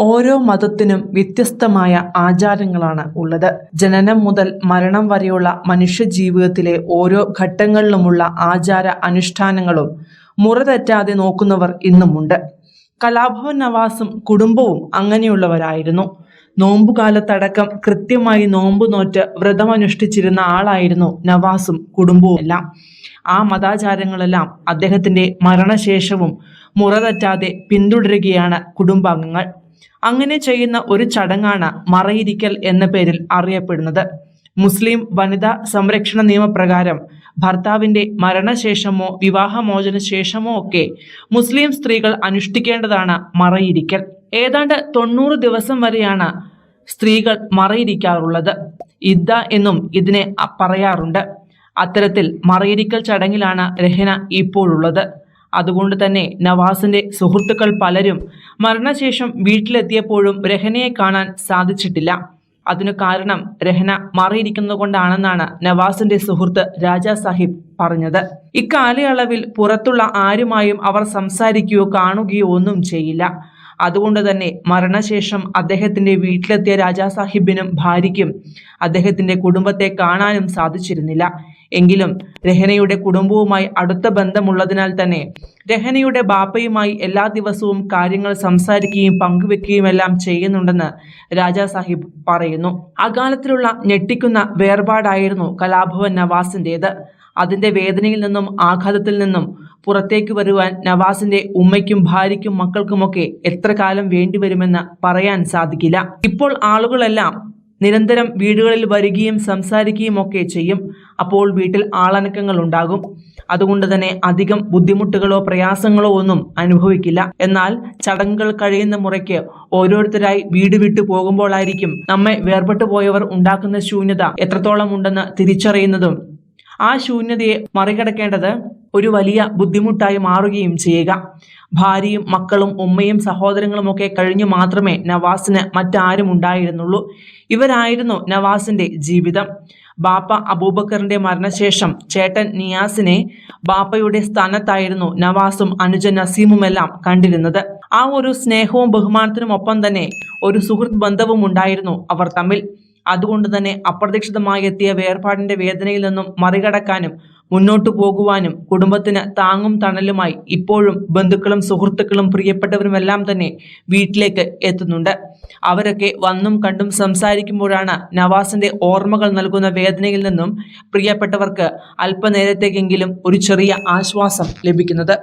ഓരോ മതത്തിനും വ്യത്യസ്തമായ ആചാരങ്ങളാണ് ഉള്ളത്. ജനനം മുതൽ മരണം വരെയുള്ള മനുഷ്യ ജീവിതത്തിലെ ഓരോ ഘട്ടങ്ങളിലുമുള്ള ആചാര അനുഷ്ഠാനങ്ങളും മുറ തെറ്റാതെ നോക്കുന്നവർ ഇന്നുമുണ്ട്. കലാഭവൻ നവാസും കുടുംബവും അങ്ങനെയുള്ളവരായിരുന്നു. നോമ്പുകാലത്തടക്കം കൃത്യമായി നോമ്പ് നോറ്റ് വ്രതമനുഷ്ഠിച്ചിരുന്ന ആളായിരുന്നു നവാസും കുടുംബവും എല്ലാം. ആ മതാചാരങ്ങളെല്ലാം അദ്ദേഹത്തിന്റെ മരണശേഷവും മുറ തെറ്റാതെ പിന്തുടരുകയാണ് കുടുംബാംഗങ്ങൾ. അങ്ങനെ ചെയ്യുന്ന ഒരു ചടങ്ങാണ് മറയിരിക്കൽ എന്ന പേരിൽ അറിയപ്പെടുന്നത്. മുസ്ലിം വനിതാ സംരക്ഷണ നിയമപ്രകാരം ഭർത്താവിന്റെ മരണശേഷമോ വിവാഹമോചന ശേഷമോ ഒക്കെ മുസ്ലിം സ്ത്രീകൾ അനുഷ്ഠിക്കേണ്ടതാണ് മറയിരിക്കൽ. ഏതാണ്ട് തൊണ്ണൂറ് ദിവസം വരെയാണ് സ്ത്രീകൾ മറയിരിക്കാറുള്ളത്. ഇദ്ദ എന്നും ഇതിനെ പറയാറുണ്ട്. അത്തരത്തിൽ മറയിരിക്കൽ ചടങ്ങിലാണ് രഹന ഇപ്പോഴുള്ളത്. അതുകൊണ്ട് തന്നെ നവാസിന്റെ സുഹൃത്തുക്കൾ പലരും മരണശേഷം വീട്ടിലെത്തിയപ്പോഴും രഹനയെ കാണാൻ സാധിച്ചിട്ടില്ല. അതിനു കാരണം രഹന മാറിയിരിക്കുന്നതുകൊണ്ടാണെന്നാണ് നവാസിന്റെ സുഹൃത്ത് രാജാ സാഹിബ് പറഞ്ഞത്. ഇക്കാലയളവിൽ പുറത്തുള്ള ആരുമായും അവർ സംസാരിക്കുകയോ കാണുകയോ ഒന്നും ചെയ്യില്ല. അതുകൊണ്ട് തന്നെ മരണശേഷം അദ്ദേഹത്തിന്റെ വീട്ടിലെത്തിയ രാജാ സാഹിബിനും ഭാര്യയ്ക്കും അദ്ദേഹത്തിന്റെ കുടുംബത്തെ കാണാനും സാധിച്ചിരുന്നില്ല. എങ്കിലും രഹനയുടെ കുടുംബവുമായി അടുത്ത ബന്ധമുള്ളതിനാൽ തന്നെ രഹനയുടെ ബാപ്പയുമായി എല്ലാ ദിവസവും കാര്യങ്ങൾ സംസാരിക്കുകയും പങ്കുവെക്കുകയുമെല്ലാം ചെയ്യുന്നുണ്ടെന്ന് രാജാ സാഹിബ് പറയുന്നു. അകാലത്തിലുള്ള ഞെട്ടിക്കുന്ന വേർപാടായിരുന്നു കലാഭവൻ നവാസിന്റേത് അതിന്റെ വേദനയിൽ നിന്നും ആഘാതത്തിൽ നിന്നും പുറത്തേക്ക് വരുവാൻ നവാസിന്റെ ഉമ്മയ്ക്കും ഭാര്യയ്ക്കും മക്കൾക്കുമൊക്കെ എത്ര കാലം വേണ്ടിവരുമെന്ന് പറയാൻ സാധിക്കില്ല. ഇപ്പോൾ ആളുകളെല്ലാം നിരന്തരം വീടുകളിൽ വരികയും സംസാരിക്കുകയും ഒക്കെ ചെയ്യും. അപ്പോൾ വീട്ടിൽ ആളനക്കങ്ങൾ ഉണ്ടാകും. അതുകൊണ്ട് തന്നെ അധികം ബുദ്ധിമുട്ടുകളോ പ്രയാസങ്ങളോ ഒന്നും അനുഭവിക്കില്ല. എന്നാൽ ചടങ്ങുകൾ കഴിയുന്ന മുറയ്ക്ക് ഓരോരുത്തരായി വീട് വിട്ടു പോകുമ്പോഴായിരിക്കും നമ്മെ വേർപെട്ടു പോയവർ ഉണ്ടാക്കുന്ന ശൂന്യത എത്രത്തോളം ഉണ്ടെന്ന് തിരിച്ചറിയുന്നതും ആ ശൂന്യതയെ മറികടക്കേണ്ടത് ഒരു വലിയ ബുദ്ധിമുട്ടായി മാറുകയും ചെയ്യുക. ഭാര്യയും മക്കളും ഉമ്മയും സഹോദരങ്ങളും ഒക്കെ കഴിഞ്ഞു മാത്രമേ നവാസിന് മറ്റാരും ഉണ്ടായിരുന്നുള്ളൂ. ഇവരായിരുന്നു നവാസിന്റെ ജീവിതം. ബാപ്പ അബൂബക്കറിന്റെ മരണശേഷം ചേട്ടൻ നിയാസിനെ ബാപ്പയുടെ സ്ഥാനത്തായിരുന്നു നവാസും അനുജൻ നസീമുമെല്ലാം കണ്ടിരുന്നത്. ആ ഒരു സ്നേഹവും ബഹുമാനത്തിനും ഒപ്പം തന്നെ ഒരു സുഹൃത്ത് ബന്ധവും ഉണ്ടായിരുന്നു അവർ തമ്മിൽ. അതുകൊണ്ട് തന്നെ അപ്രതീക്ഷിതമായി എത്തിയ വേർപാടിന്റെ വേദനയിൽ നിന്നും മറികടക്കാനും മുന്നോട്ടു പോകുവാനും കുടുംബത്തിന് താങ്ങും തണലുമായി ഇപ്പോഴും ബന്ധുക്കളും സുഹൃത്തുക്കളും പ്രിയപ്പെട്ടവരുമെല്ലാം തന്നെ വീട്ടിലേക്ക് എത്തുന്നുണ്ട്. അവരൊക്കെ വന്നും കണ്ടും സംസാരിക്കുമ്പോഴാണ് നവാസിന്റെ ഓർമ്മകൾ നൽകുന്ന വേദനയിൽ നിന്നും പ്രിയപ്പെട്ടവർക്ക് അല്പനേരത്തേക്കെങ്കിലും ഒരു ചെറിയ ആശ്വാസം ലഭിക്കുന്നത്.